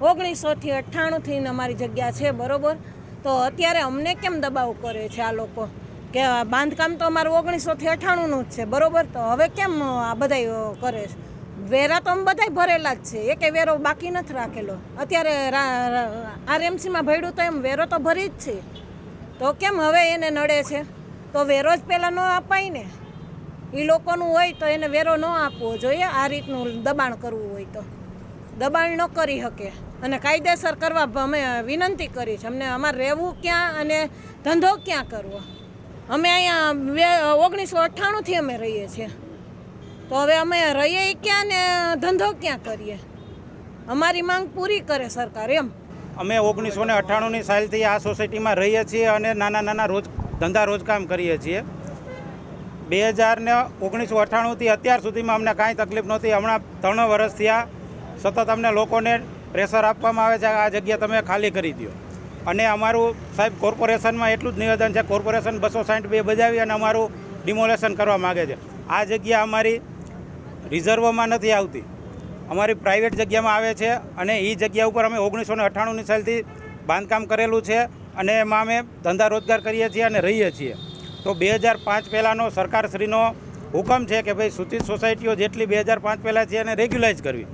ઓગણીસોથી અઠ્ઠાણુંથી અમારી જગ્યા છે, બરોબર? તો અત્યારે અમને કેમ દબાવ કરે છે આ લોકો? કે બાંધકામ તો અમારું ઓગણીસોથી અઠ્ઠાણુંનું જ છે, બરોબર? તો હવે કેમ આ બધા કરે છે? વેરા તો અમે બધાય ભરેલા જ છે એકે વેરો બાકી નથી રાખેલો. અત્યારે આરએમસીમાં ભર્યું તો એમ વેરો તો ભરી જ છે. તો કેમ હવે એને નડે છે? તો વેરો જ પહેલાં ન અપાય ને. એ લોકોનું હોય તો એને વેરો ન આપવો જોઈએ, આ રીતનું દબાણ કરવું હોય તો. દબાણ ન કરી શકે. અને કાયદેસર કરવા અમે વિનંતી કરી છે. અમને અમારે રહેવું ક્યાં અને ધંધો ક્યાં કરવો. અમે અહીંયા વે ઓગણીસો અઠ્ઠાણુંથી અમે રહીએ છીએ. તો હવે અમે રહીએ ક્યાં ને ધંધો ક્યાં કરીએ? અમારી માંગ પૂરી કરે સરકાર એમ. અમે ઓગણીસો ને અઠ્ઠાણુંની સાલથી આ સોસાયટીમાં રહીએ છીએ અને નાના નાના રોજ ધંધા રોજકામ કરીએ છીએ. બે હજાર ને ઓગણીસો અઠ્ઠાણુંથી અત્યાર સુધીમાં અમને કાંઈ તકલીફ નહોતી. હમણાં ત્રણ વર્ષ થયા. સતત અમને લોકોને પ્રેશર આપવામાં આવે છે આ જગ્યા તમે ખાલી કરી દો અને અમારું સાહેબ કોર્પોરેશનમાં એટલું જ નિવેદન છે, કોર્પોરેશન બસો સાઠ બે બજાવી અને અમારું ડિમોલેશન કરવા માગે છે. આ જગ્યા અમારી રિઝર્વમાં નથી આવતી. અમારી પ્રાઇવેટ જગ્યામાં આવે છે અને એ જગ્યા ઉપર અમે ઓગણીસો ને અઠ્ઠાણુંની સાલથી બાંધકામ કરેલું છે અને એમાં અમે ધંધા રોજગાર કરીએ છીએ અને રહીએ છીએ. તો બે હજાર પાંચ પહેલાંનો સરકારશ્રીનો હુકમ છે કે ભાઈ સૂચિત સોસાયટીઓ જેટલી બે હજાર પાંચ પહેલાં છે એને રેગ્યુલાઇઝ કરવી.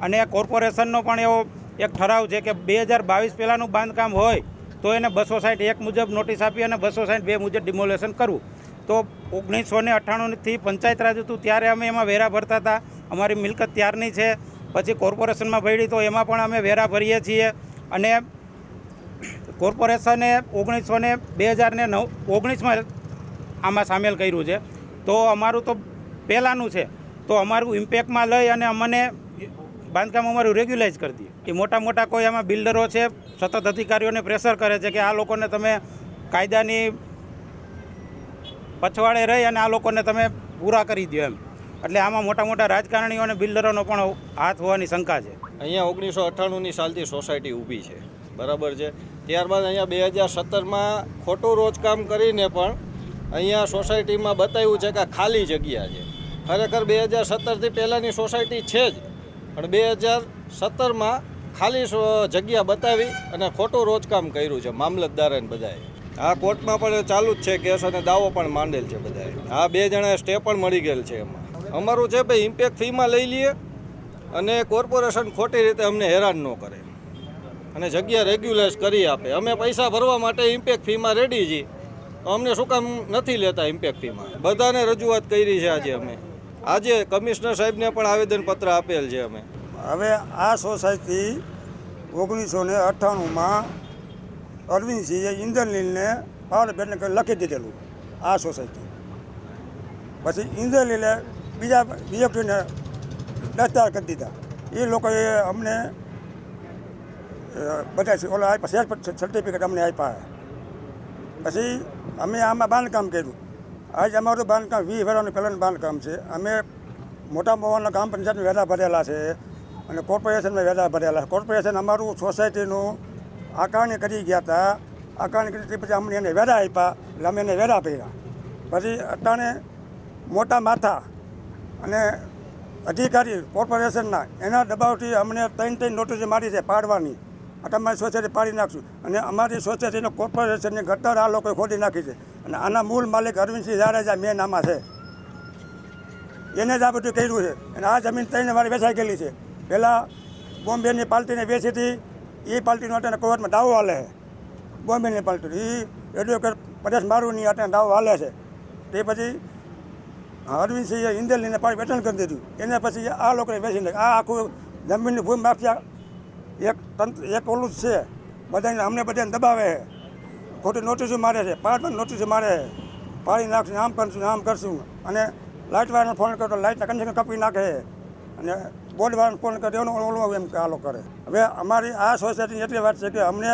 અને કોર્પોરેશનનો પણ એવો એક ઠરાવ છે કે બે હજાર બાવીસ પહેલાંનું બાંધકામ હોય તો એને બસો સાઠ એક મુજબ નોટિસ આપી અને બસો સાઠ બે મુજબ ડિમોલેશન કરવું. તો ઓગણીસો ને અઠ્ઠાણુંથી પંચાયત રાજ હતું ત્યારે અમે એમાં વેરા ભરતા હતા. અમારી મિલકત ત્યારની છે. પછી કોર્પોરેશનમાં ભરી તો એમાં પણ અમે વેરા ભરીએ છીએ. અને કોર્પોરેશને ઓગણીસો ને બે હજાર ને નવ ઓગણીસમાં આમાં સામેલ કર્યું છે. તો અમારું તો પહેલાંનું છે. તો અમારું ઇમ્પેક્ટમાં લઈ અને અમને બાંધકામ અમારું રેગ્યુલાઇઝ કરી દઈએ. એ મોટા મોટા કોઈ આમાં બિલ્ડરો છે, સતત અધિકારીઓને પ્રેશર કરે છે કે આ લોકોને તમે કાયદાની પછવાડે રહી અને આ લોકોને તમે પૂરા કરી દો એમ. એટલે આમાં મોટા મોટા રાજકારણીઓ અને બિલ્ડરોનો પણ હાથ હોવાની શંકા છે. અહીંયા ઓગણીસો અઠ્ઠાણુંની સાલથી સોસાયટી ઊભી છે. બરાબર છે? ત્યારબાદ અહીંયા બે હજાર સત્તરમાં ખોટું રોજકામ કરીને પણ અહીંયા સોસાયટીમાં બતાવ્યું છે કે ખાલી જગ્યા છે. ખરેખર બે હજાર સત્તરથી પહેલાંની સોસાયટી છે જ. પણ બે હજાર સત્તરમાં ખાલી જગ્યા બતાવી અને ખોટું રોજકામ કર્યું છે મામલતદારે બધાએ. આ કોર્ટમાં પણ ચાલુ જ છે, કેસ અને દાવો પણ માંડેલ છે બધાએ. આ બે જણાએ સ્ટે પણ મળી ગયેલ છે એમાં. અમારું છે ભાઈ ઇમ્પેક્ટ ફીમાં લઈ લઈએ અને કોર્પોરેશન ખોટી રીતે અમને હેરાન ન કરે. અને જગ્યા રેગ્યુલાઇઝ કરી આપે. અમે પૈસા ભરવા માટે ઇમ્પેક્ટ ફીમાં રેડી છીએ. અમને શું કામ નથી લેતા ઇમ્પેક્ટ ફીમાં બધાને રજૂઆત કરી છે આજે અમે. આજે કમિશનર સાહેબને પણ આવેદનપત્ર આપેલ છે અમે. હવે આ સોસાયટી ઓગણીસો ને અઠ્ઠાણુંમાં અરવિંદસિંહે ઇન્દ્રનીલને પાવરબેટને લખી દીધેલું, આ સોસાયટી. પછી ઇન્દ્રનીલે બીજા બીએફટીને દસ્તાર કરી દીધા. એ લોકોએ અમને બધા ઓલા આપ્યા સર્ટિફિકેટ અમને આપ્યા. પછી અમે આમાં બાંધકામ કર્યું. આજ અમારું બાંધકામ, વીસ વેરાનું પહેલાંનું બાંધકામ છે. અમે મોટા મોવાના ગ્રામ પંચાયતમાં વેરા ભરેલા છે અને કોર્પોરેશનમાં વેરા ભરેલા છે. કોર્પોરેશન અમારું સોસાયટીનું આકારણી કરી ગયા હતા. આકારણી કરી પછી અમને એને વેરા આપ્યા. એટલે અમે એને વેરા ભર્યા પછી અટાણે મોટા માથા અને અધિકારી કોર્પોરેશનના એના દબાવથી અમને ત્રણ ત્રણ નોટિસ મારી છે પાડવાની. તમારી સોસાયટી પાડી નાખશું. અને અમારી સોસાયટીનો કોર્પોરેશનની ગટર આ લોકોએ ખોદી નાખી છે. અને આના મૂળ માલિક અરવિંદસિંહ જાડેજા મેન આમાં છે. એને જ આ બધું કર્યું છે. અને આ જમીન ત્રણ મારી વેચાઈ ગયેલી છે. પહેલાં બોમ્બેની પાર્ટીને વેચી હતી. એ પાર્ટીનો અત્યારે કોર્ટમાં દાવો હાલે છે. બોમ્બેની પાર્ટી એ એડવોકેટ પરેશ મારુની અત્યારે દાવો હાલે છે. તે પછી અરવિંદસિંહે ઇન્દરલીને પાણી વેચાણ કરી દીધું. એને પછી આ લોકોને વેચી નાખ્યું. આ આખું જમીનની ભૂમિ માફિયા એક તંત્ર, એક ઓલું જ છે. બધાને, અમને બધાને દબાવે. ખોટી નોટિસો મારે છે. પાંચ પણ નોટિસો મારે પાડી નાખશું, આમ કરશું આમ કરશું. અને લાઇટવાળાને ફોન કરતો લાઇટના કનેક્શન કાપી નાખે. અને બોર્ડવાળાને ફોન કરે એનો ઓલું એમ ચાલો કરે. હવે અમારી આ સોસાયટીની એટલી વાત છે કે અમને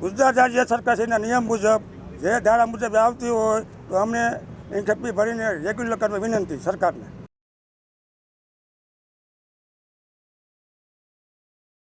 ગુજરાત રાજ્ય સરકારશ્રીના નિયમ મુજબ, જે ધારા મુજબ આવતી હોય તો અમને એ ખપ્પી ભરીને રેગ્યુલર કરવા વિનંતી સરકારને.